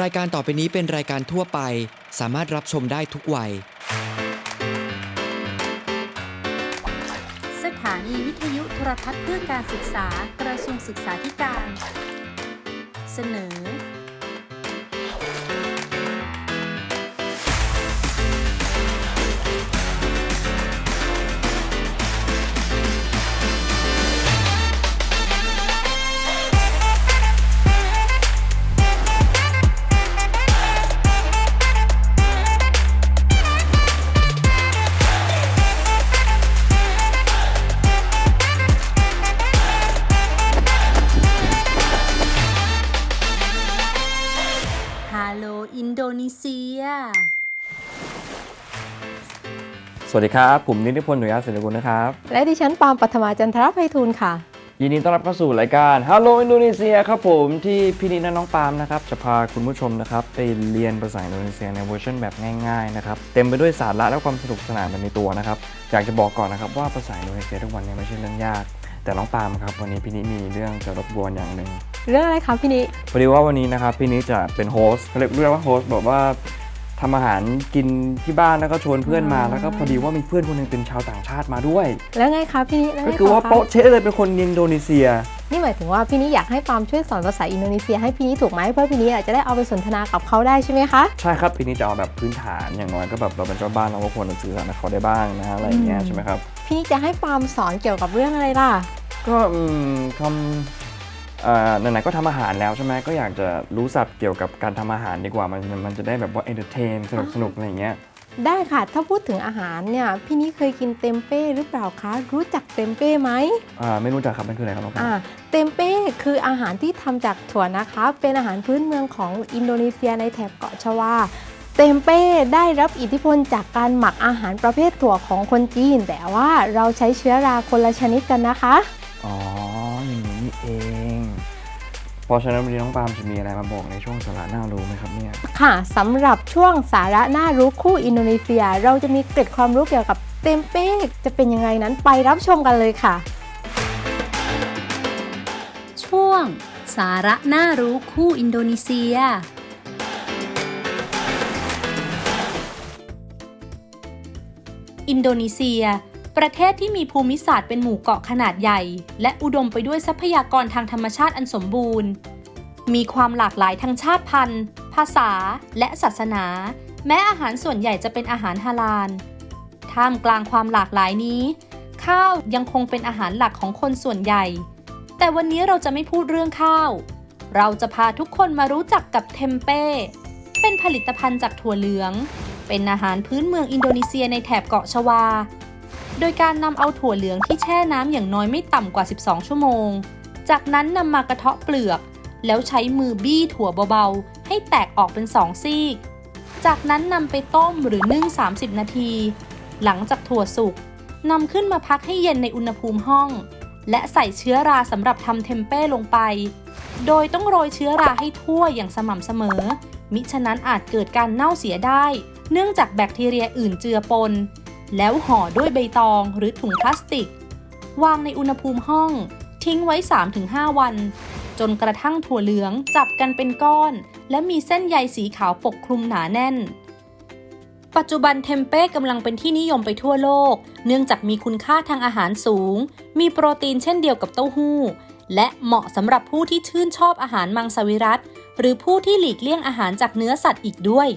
รายการต่อไปนี้เป็นรายการทั่วไป สามารถรับชมได้ทุกวัย สถานีวิทยุโทรทัศน์เพื่อการศึกษากระทรวงศึกษาธิการ เสนอ สวัสดีครับ ผมนิติพลหนุยาศิลกุลนะครับ และดิฉันปาล์มปัทมาจันทรภัยทูลค่ะ ยินดีต้อนรับเข้าสู่รายการ Hello อินโดนีเซียครับผมที่พี่นิดและน้องปาล์มนะครับ จะพาคุณผู้ชมนะครับ ไปเรียนภาษาอินโดนีเซียในเวอร์ชันแบบง่ายๆนะครับ เต็มไปด้วยสาระและความสนุกสนานแบบในตัวนะครับ อยากจะบอกก่อนนะครับว่าภาษาอินโดนีเซียทุกวันนี้ไม่ใช่เรื่องยาก แต่น้องปาล์มครับวันนี้พี่นิดมีเรื่องจะรบกวนอย่างหนึ่งเรื่องอะไรคะพี่นิพอดีว่าวันนี้นะครับพี่นิดจะเป็นโฮสต์เขาเรียกเรียกว่าโฮสต์บอกว่า ทำอาหารกินที่บ้านแล้วก็ชวนเพื่อนมาแล้วก็พอดีว่ามีเพื่อนคนหนึงเป็นชาวต่างชาติมาด้วย แล้วไงคะพี่นิแล้วไงก็คือว่าต่ะโป๊ะเช๊ะเลยเป็นคนอินโดนีเซีย นี่หมายถึงว่าพี่นิอยากให้ปาล์มช่วยสอนภาษาอินโดนีเซียให้พี่นิถูกไหมเพื่อพี่นิอาจจะได้เอาไปสนทนากับเขาได้ใช่ไหมคะ ใช่ครับพี่นี่จะเอาแบบพื้นฐานอย่างน้อยก็แบบเราเป็นเจ้าบ้านเราก็ควรจะสื่อสารกับเขาได้บ้างนะฮะอะไรอย่างเงี้ยอืม ใช่ไหมครับ พี่นิจะให้ปาล์มสอนเกี่ยวกับเรื่องอะไรล่ะ ก็อืมทำอ่า ไหนๆก็ทำอาหารแล้วใช่ไหมก็อยากจะรู้ศัพท์เกี่ยวกับการทำอาหารดีกว่ามันมันจะได้แบบว่าเอนเตอร์เทนสนุกสนุกอะไรอย่างเงี้ยได้ค่ะ ถ้าพูดถึงอาหารเนี่ยพี่นิเคยกินเต็มเป้หรือเปล่าคะ รู้จักเต็มเป้ไหมอ่าไม่รู้จักครับมันคืออะไรครับน้องปาอ่าเต็มเป้คืออาหารที่ทำจากถั่วนะคะ เป็นอาหารพื้นเมืองของอินโดนีเซียในแถบเกาะชวาเต็มเป้ได้รับอิทธิพลจากการหมักอาหารประเภทถั่วของคนจีน แต่ว่าเราใช้เชื้อราคนละชนิดกันนะคะอ๋อ เพราะฉะนั้นวันนี้น้องปาล์มจะมีอะไรมาบอกในช่วงสาระน่ารู้ไหมครับเนี่ย ค่ะสำหรับช่วงสาระน่ารู้คู่อินโดนีเซีย เราจะมีเกร็ดความรู้เกี่ยวกับเต็มเป้จะเป็นยังไงนั้นไปรับชมกันเลยค่ะ ช่วง สาระน่ารู้คู่อินโดนีเซีย อินโดนีเซีย ประเทศที่มีภูมิศาสตร์เป็นหมู่เกาะขนาดใหญ่ และอุดมไปด้วยทรัพยากรทางธรรมชาติอันสมบูรณ์ มีความหลากหลายทางชาติพันธุ์ ภาษา และศาสนา แม้อาหารส่วนใหญ่จะเป็นอาหารฮาลาล ท่ามกลางความหลากหลายนี้ ข้าวยังคงเป็นอาหารหลักของคนส่วนใหญ่ แต่วันนี้เราจะไม่พูดเรื่องข้าว เราจะพาทุกคนมารู้จักกับเทมเป้ เป็นผลิตภัณฑ์จากถั่วเหลือง เป็นอาหารพื้นเมืองอินโดนีเซียในแถบเกาะชวา โดยการนำเอาถั่วเหลืองที่แช่น้ำอย่างน้อยไม่ต่ำกว่า 12 ชั่วโมง จากนั้นนำมากระเทาะเปลือก แล้วใช้มือบี้ถั่วเบาๆ ให้แตกออกเป็นสองซีก จากนั้นนำไปต้มหรือนึ่ง 30 นาที หลังจากถั่วสุกนำขึ้นมาพักให้เย็นในอุณหภูมิห้อง และใส่เชื้อราสำหรับทำเทมเป้ลงไป โดยต้องโรยเชื้อราให้ทั่วอย่างสม่ำเสมอ มิฉะนั้นอาจเกิดการเน่าเสียได้ เนื่องจากแบคทีเรียอื่นเจือปน แล้วห่อด้วยใบตองหรือถุงพลาสติก วางในอุณหภูมิห้องทิ้งไว้ 3-5 วัน จนกระทั่งถั่วเหลืองจับกันเป็นก้อน และมีเส้นใยสีขาวปกคลุมหนาแน่น ปัจจุบันเทมเป้กำลังเป็นที่นิยมไปทั่วโลก เนื่องจากมีคุณค่าทางอาหารสูง มีโปรตีนเช่นเดียวกับเต้าหู้ และเหมาะสำหรับผู้ที่ชื่นชอบอาหารมังสวิรัตหรือผู้ที่หลีกเลี่ยงอาหารจากเนื้อสัตว์อีกด้วย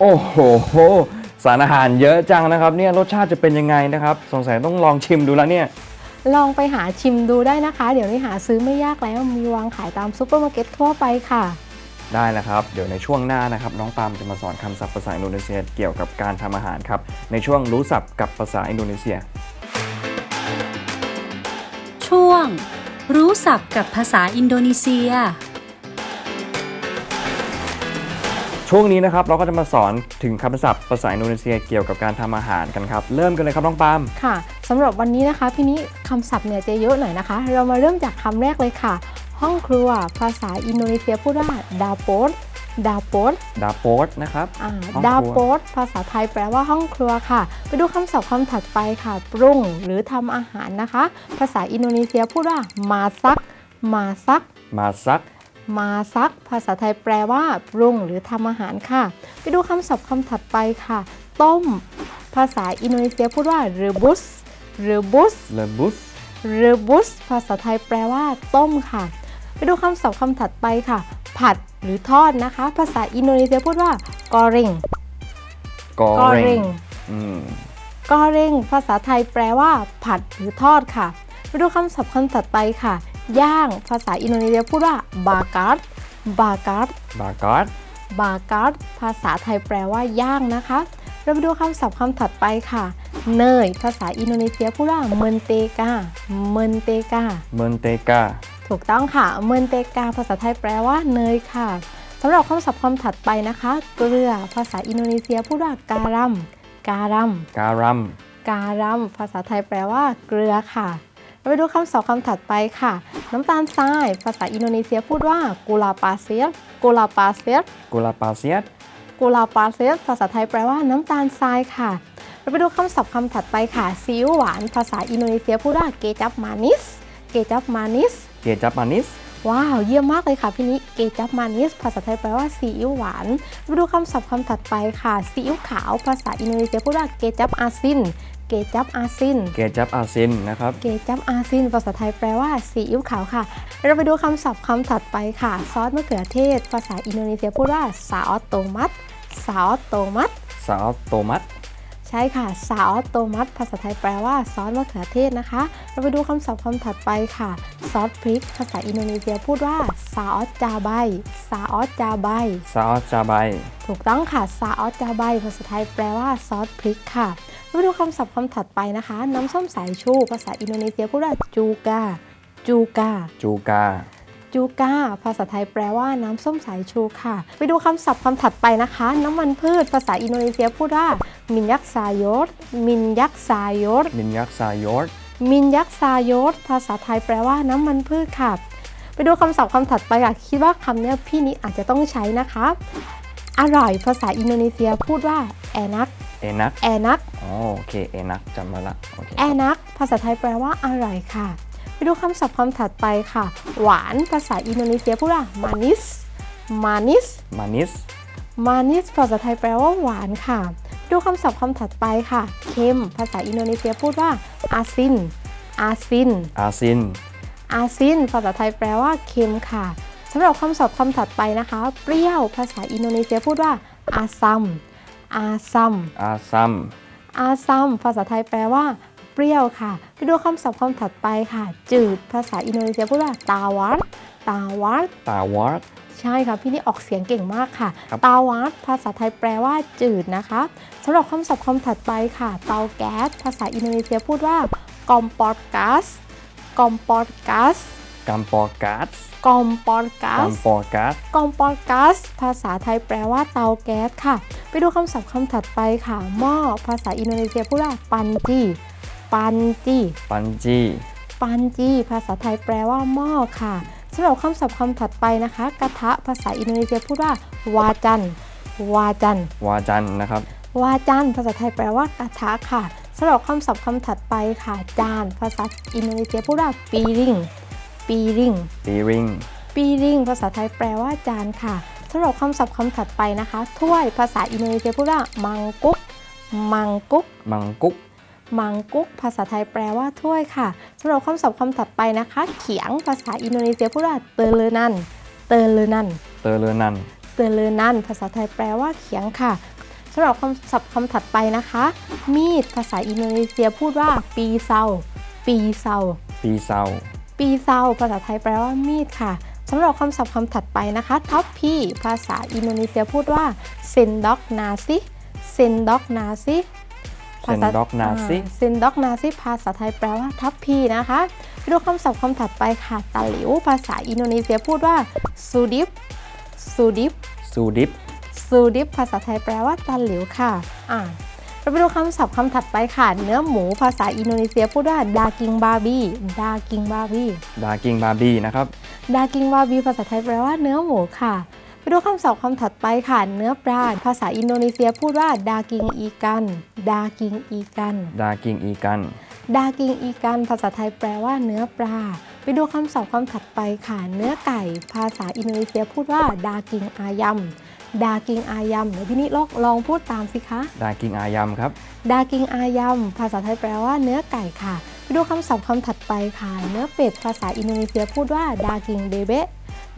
โอ้โห สารอาหารเยอะจังนะครับเนี่ยรสชาติจะเป็นยังไงนะครับ สงสัยต้องลองชิมดูแล้วเนี่ย ลองไปหาชิมดูได้นะคะ เดี๋ยวนี้หาซื้อไม่ยากแล้วมีวางขายตามซูเปอร์มาร์เก็ตทั่วไปค่ะ ได้แล้วครับ เดี๋ยวในช่วงหน้านะครับ น้องปาล์มจะมาสอนคำศัพท์ภาษาอินโดนีเซียเกี่ยวกับการทำอาหารครับ ในช่วงรู้ศัพท์กับภาษาอินโดนีเซีย ช่วง รู้ศัพท์กับภาษาอินโดนีเซีย ช่วงนี้นะครับเราก็จะมาสอนถึงคำศัพท์ภาษาอินโดนีเซียเกี่ยวกับการทำอาหารกันครับ เริ่มกันเลยครับน้องปาล์มค่ะสำหรับวันนี้นะคะพี่นี้คำศัพท์เนี่ยจะเยอะหน่อยนะคะ เรามาเริ่มจากคำแรกเลยค่ะ ห้องครัว ภาษาอินโดนีเซียพูดว่าดาโปสดาโปสดาโปสนะครับอ่าห้องครัวดาโปสภาษาไทยแปลว่าห้องครัวค่ะ ไปดูคำศัพท์คำถัดไปค่ะ ปรุงหรือทำอาหารนะคะ ภาษาอินโดนีเซียพูดว่ามาซัก มาซัก มาซัก มาซัก ภาษาไทยแปลว่าปรุงหรือทำอาหารค่ะ ไปดูคำศัพท์คำถัดไปค่ะ ต้ม ภาษาอินโดนีเซียพูดว่า rebus rebus เลบุส rebus ภาษาไทยแปลว่า ต้มค่ะ ไปดูคำศัพท์คำถัดไปค่ะ ผัดหรือทอดนะคะ ภาษาอินโดนีเซียพูดว่า goreng กอเร่ง goreng อืมกอเร่งภาษาไทยแปลว่า ผัดหรือทอดค่ะ ไปดูคำศัพท์คำถัดไปค่ะ ย่างภาษาอินโดนีเซียพูดว่าบาการ์ดบาการ์ดบากาดบาการ์ดภาษาไทยแปลว่าย่างนะคะ เราไปดูคำศัพท์คำถัดไปค่ะ เนย ภาษาอินโดนีเซียพูดว่าเมนเตกาเมนเตกาเมนเตกาถูกต้องค่ะเมนเตกาภาษาไทยแปลว่าเนยค่ะสำหรับคำศัพท์คำถัดไปนะคะ เกลือ ภาษาอินโดนีเซียพูดว่าการัมการัมการัมการัมภาษาไทยแปลว่าเกลือค่ะ เราไปดูคำศัพท์คำถัดไปค่ะ น้ำตาลทราย ภาษาอินโดนีเซียพูดว่ากูลาปาเซียกูลาปาเซียกุลาปาเซียตกูลาปาเซียภาษาไทยแปลว่าน้ำตาลทรายค่ะ เราไปดูคำศัพท์คำถัดไปค่ะซีอิ๊วหวาน ภาษาอินโดนีเซียพูดว่าเกจับมานิส เกจับมานิส เกจับมานิสว้าวเยี่ยมมากเลยค่ะพี่นิเกจับมานิสภาษาไทยแปลว่าซีอิ๊วหวานไปดูคำศัพท์คำถัดไปค่ะซีอิ๊วขาว ภาษาอินโดนีเซียพูดว่าเกจับอาซิน เกจับอาซิน เกจับอาซินนะครับ เกจับอาซิน ภาษาไทยแปลว่าซีอิ๊วขาวค่ะ เราไปดูคำศัพท์คำถัดไปค่ะ ซอสมะเขือเทศ ภาษาอินโดนีเซียพูดว่าซาออสโตมัตซาออสโตมัตซอสโตมัต ใช่ค่ะซาออสโตมัตภาษาไทยแปลว่าซอสมะเขือเทศนะคะ เราไปดูคำศัพท์คำถัดไปค่ะ ซอสพริก ภาษาอินโดนีเซียพูดว่าซาออสจาไบซาออสจาไบซอสจาไบถูกต้องค่ะซาออสจาไบภาษาไทยแปลว่าซอสพริกค่ะ เราไปดูคำศัพท์คำถัดไปนะคะ น้ำส้มสายชู ภาษาอินโดนีเซียพูดว่าจูกาจูกาจูกา จูกาภาษาไทยแปลว่าน้ำส้มสายชูค่ะ ไปดูคำศัพท์คำถัดไปนะคะ น้ำมันพืช ภาษาอินโดนีเซียพูดว่ามินยักซายดมินยักซายดมินยักซายอร์ดมินยักซายดภาษาไทยแปลว่าน้ำมันพืชค่ะ ไปดูคำศัพท์คำถัดไปค่ะ คิดว่าคำเนี้ยพี่นิอาจจะต้องใช้นะคะ อร่อย ภาษาอินโดนีเซียพูดว่าแอนักเอนัก แอนัก อ๋อ โอเค เอนักจำมาละ โอเค แอนัก ภาษาไทยแปลว่าอร่อยค่ะ ไปดูคำศัพท์คำถัดไปค่ะ หวานภาษาอินโดนีเซียพูดว่ามานิสมานิสมานิสมานิสภาษาไทยแปลว่าหวานค่ะ ดูคำศัพท์คำถัดไปค่ะ เค็ม ภาษาอินโดนีเซียพูดว่าอาซินอาซินอาซินอาซินภาษาไทยแปลว่าเค็มค่ะสำหรับคำศัพท์คำถัดไปนะคะ เปรี้ยว ภาษาอินโดนีเซียพูดว่าอาซัมอาซัมอาซัมอาซัมภาษาไทยแปลว่า เปรี้ยวค่ะ ไปดูคำศัพท์คำถัดไปค่ะ จืดภาษาอินโดนีเซียพูดว่าตาวัดตาวัดตาวาร์ดใช่ค่ะ พี่นี่ออกเสียงเก่งมากค่ะ ครับเตาวัดภาษาไทยแปลว่าจืดนะคะสำหรับคำศัพท์คำถัดไปค่ะ เตาแก๊สภาษาอินโดนีเซียพูดว่ากอมปอร์กัสกอมปอร์กัสกัมปอร์กัสกอมปอร์กักัสมปอร์กัสกอมปอร์กัสภาษาไทยแปลว่าเตาแก๊สค่ะ ไปดูคำศัพท์คำถัดไปค่ะ หม้อภาษาอินโดนีเซียพูดว่าปันจี ปันจีปันจีปันจีภาษาไทยแปลว่าหม้อค่ะสำหรับคำศัพท์คำถัดไปนะคะ กระทะภาษาอินโดนีเซียพูดว่าวาจันวาจันวาจันนะครับวาจันภาษาไทยแปลว่ากระทะค่ะสำหรับคำศัพท์คำถัดไปค่ะ จาน ภาษาอินโดนีเซียพูดว่าปีริงปีริงปีริงปีริงภาษาไทยแปลว่าจานค่ะสำหรับคำศัพท์คำถัดไปนะคะ ถ้วยภาษาอินโดนีเซียพูดว่ามังกุกมังกุกมังกุก มังกุก ภาษาไทยแปลว่าถ้วยค่ะสำหรับคำศัพท์คำถัดไปนะคะ เขียงภาษาอินโดนีเซียพูดว่าเตเลนันเตเลนันเตอร์เลอนันเตเลนันภาษาไทยแปลว่าเขียงค่ะสำหรับคำศัพท์คำถัดไปนะคะ มีดภาษาอินโดนีเซียพูดว่าปีเซาปีเซาปีเซาปีเซาภาษาไทยแปลว่ามีดค่ะสำหรับคำศัพท์คำถัดไปนะคะท็อปพี่ภาษาอินโดนีเซียพูดว่าเซนด็อกนาซิเซนด็อกนาซิ เซนด็อกนาซิเซนด็อกนาซิภาษาไทยแปลว่าท็อปพี่นะคะไปดูคำศัพท์คำถัดไปค่ะตะหลิว ภาษาอินโดนีเซียพูดว่าซูดิฟซูดิฟซูดิปซูดิฟภาษาไทยแปลว่าตะหลิวค่ะอ่าเราไปดูคำศัพท์คำถัดไปค่ะ เนื้อหมูภาษาอินโดนีเซียพูดว่าดากิงบาร์บี้ดากิงบาร์บี้ดากิงบาร์บี้นะครับดากิงวาบีภาษาไทยแปลว่าเนื้อหมูค่ะไป ดูคำศัพท์คำถัดไปค่ะ เนื้อปลาภาษาอินโดนีเซียพูดว่าดากิงอีกัน ดากิงอีกัน ดากิงอีกัน ดากิงอีกัน ภาษาไทยแปลว่าเนื้อปลา ไปไปดูคำศัพท์คำถัดไปค่ะ เนื้อไก่ ภาษาอินโดนีเซียพูดว่าดากิงอายัมดากิงอายัมเดี๋ยวพี่นิลองลองพูดตามสิคะ ดากิงอายำครับ ดากิงอายัมภาษาไทยแปลว่าเนื้อไก่ค่ะ ไปดูคำศัพท์คำถัดไปค่ะ เนื้อเป็ด ภาษาอินโดนีเซียพูดว่าดากิงเบเบะ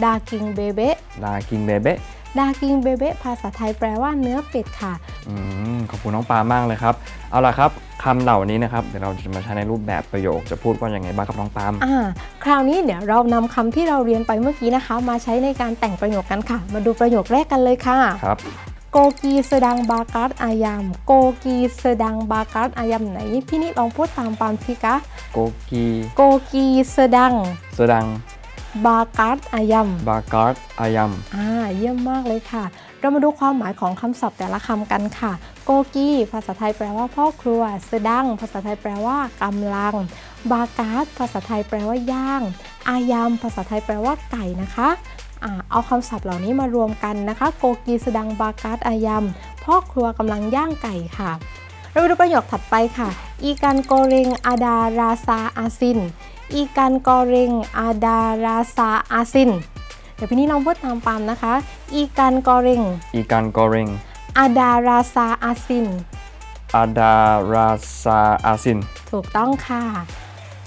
ดากิงเบเบะดากิงเบเบะดากิงเบเบะภาษาไทยแปลว่าเนื้อเป็ดค่ะ อืมขอบคุณน้องปามากเลยครับ เอาล่ะครับคำเหล่านี้นะครับเดี๋ยวเราจะมาใช้ในรูปแบบประโยคจะพูดว่าอย่างไงบ้างครับน้องปามอ่าคราวนี้เดี๋ยวเรานำคำที่เราเรียนไปเมื่อกี้นะคะ มาใช้ในการแต่งประโยคกันค่ะ มาดูประโยคแรกกันเลยค่ะ ครับ โกกีเสดังบาการ์ดอายามโกกีเสดังบาการ์ดอายามไหน พี่นิดลองพูดตามปามสิคะโกกีโกกีเสดังเสดัง บาการ์ดอายามบาการ์ดอายำอ่าเยี่ยมมากเลยค่ะ เรามาดูความหมายของคำศัพท์แต่ละคำกันค่ะ โกกีภาษาไทยแปลว่าพ่อครัวเสดังภาษาไทยแปลว่ากำลัง บาการ์ดภาษาไทยแปลว่าย่าง อายามภาษาไทยแปลว่าไก่นะคะอ่าเอาคำศัพท์เหล่านี้มารวมกันนะคะ โกกีเสดังบาการ์ดอายามพ่อครัวกำลังย่างไก่ค่ะ เราไปดูประโยคถัดไปค่ะ อีกันโกเรงอาดาราซาอาซิน อีกันกอเรงอาดาราซาอาซิน เดี๋ยวพี่นี่ลองพูดตามปามนะคะ อีกันกอเรงอีกันกอเรงอาดาราซาอาซิน อาดาราซาอาซิน ถูกต้องค่ะ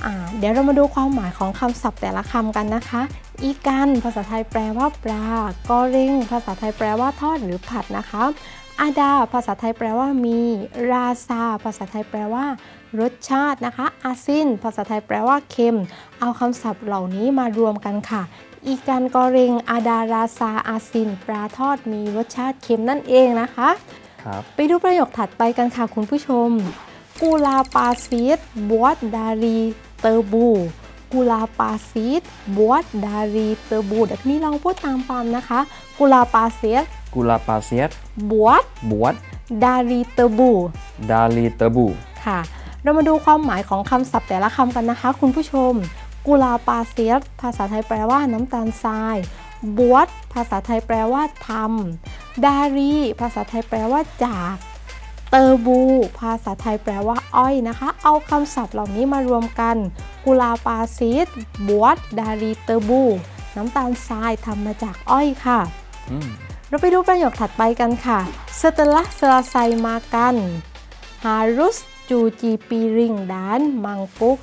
อ่าเดี๋ยวเรามาดูความหมายของคำศัพท์แต่ละคำกันนะคะ อีกันภาษาไทยแปลว่าปลากอเรงภาษาไทยแปลว่าทอดหรือผัดนะคะ อาดา ภาษาไทยแปลว่ามี ราซา ภาษาไทยแปลว่า รสชาตินะคะ อาซิน ภาษาไทยแปลว่าเค็ม เอาคำศัพท์เหล่านี้มารวมกันค่ะ อีกันกอเรงอาดาราซา อาซิน ปลาทอดมีรสชาติเค็มนั่นเองนะคะครับไปดูประโยคถัดไปกันค่ะคุณผู้ชม กูลาปาซีดบวดดารีเตอร์บูกูลาปาซีดบวดดารีเตอร์บูเดี๋ยวพี่นี่ลองพูดตามปามนะคะ กูลาปาซีดกุลาปาเซียตบวดบวชดารีเตอร์บูดาลีเตอร์บูค่ะ เรามาดูความหมายของคำศัพท์แต่ละคำกันนะคะ คุณผู้ชม กุลาปาเซียสภาษาไทยแปลว่าน้ำตาลทราย บวชภาษาไทยแปลว่าทำดารี ภาษาไทยแปลว่าจาก เตอร์บู ภาษาไทยแปลว่าอ้อยนะคะ เอาคำศัพท์เหล่านี้มารวมกัน กุลาปาซีดบวชดารีเตอร์บู น้ำตาลทรายทำมาจากอ้อยค่ะอืม เราไปดูประโยคถัดไปกันค่ะ Setelah selesai makan harus cuci piring dan mangkuk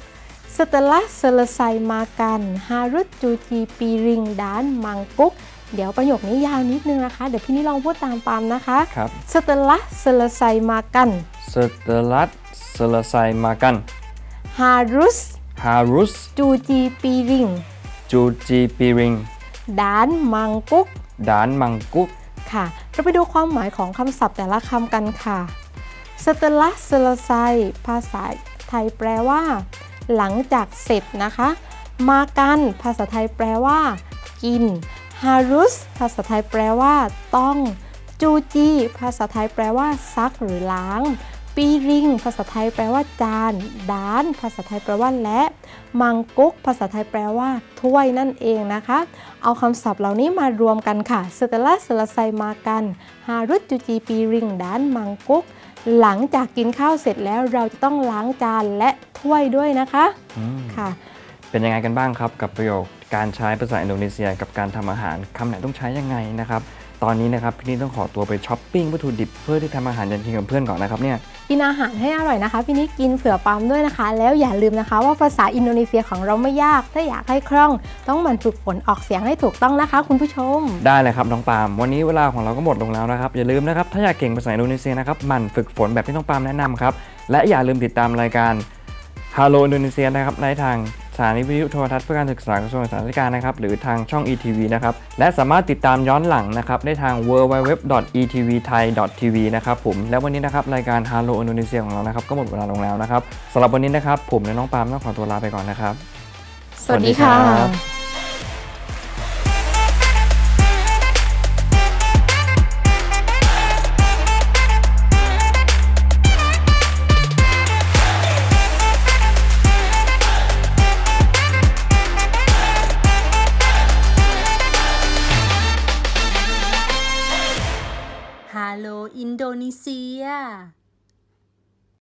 Setelah selesai makan harus cuci piring dan mangkuk เดี๋ยวประโยคนี้ยาวนิดนึงนะคะ เดี๋ยวพี่นี่ลองพูดตามปามนะคะครับ Setelah selesai makan setelah selesai makan harus harus cuci piring cuci piring dan mangkuk dan mangkuk ค่ะ เราไปดูความหมายของคำศัพท์แต่ละคำกันค่ะ setelah selesai ภาษาไทยแปลว่า หลังจากเสร็จนะคะ มากันภาษาไทยแปลว่า กิน harus ภาษาไทยแปลว่า ต้อง จูจี ภาษาไทยแปลว่า ซักหรือล้าง ปีริง ภาษาไทยแปลว่าจานดาน ภาษาไทยแปลว่าและ มังกุก ภาษาไทยแปลว่า ถ้วยนั่นเองนะคะ เอาคำศัพท์เหล่านี้มารวมกันค่ะ setelah selesai makan harus cuci piring dan mangkuk หลังจากกินข้าวเสร็จแล้วเราจะต้องล้างจานและถ้วยด้วยนะคะอืมค่ะ เป็นยังไงกันบ้างครับกับประโยคการใช้ภาษาอินโดนีเซีย กับการทำอาหารคำไหนต้องใช้ยังไงนะครับ ตอนนี้นะครับพี่นี่ต้องขอตัวไปช้อปปิ้งวัตถุดิบเพื่อที่ทำอาหารยันกินกับเพื่อนก่อนนะครับเนี่ย กินอาหารให้อร่อยนะคะพี่นิกกินเผื่อปั๊มด้วยนะคะ แล้วอย่าลืมนะคะว่าภาษาอินโดนีเซียของเราไม่ยาก ถ้าอยากให้คล่อง ต้องหมั่นฝึกฝนออกเสียงให้ถูกต้องนะคะ คุณผู้ชม ได้เลยครับน้องปาล์มวันนี้เวลาของเราก็หมดลงแล้วนะครับอย่าลืมนะครับถ้าอยากเก่งภาษาอินโดนีเซียนะครับหมั่นฝึกฝนแบบที่น้องปาล์มแนะนำครับและอย่าลืมติดตามรายการ Hello อินโดนีเซียนะครับในทางสถานีวิทยุโทรทัศน์เพื่อการศึกษากระทรวงศึกษาธิการนะครับหรือทางช่อง ETV นะครับและสามารถติดตามย้อนหลังนะครับได้ทาง www.etvthai.tv นะครับผมและวันนี้นะครับรายการ Hello อินโดนีเซียของเรานะครับก็หมดเวลาลงแล้วนะครับสำหรับวันนี้นะครับผมและน้องปาล์มต้องขอตัวลาไปก่อนนะครับ สวัสดีค่ะ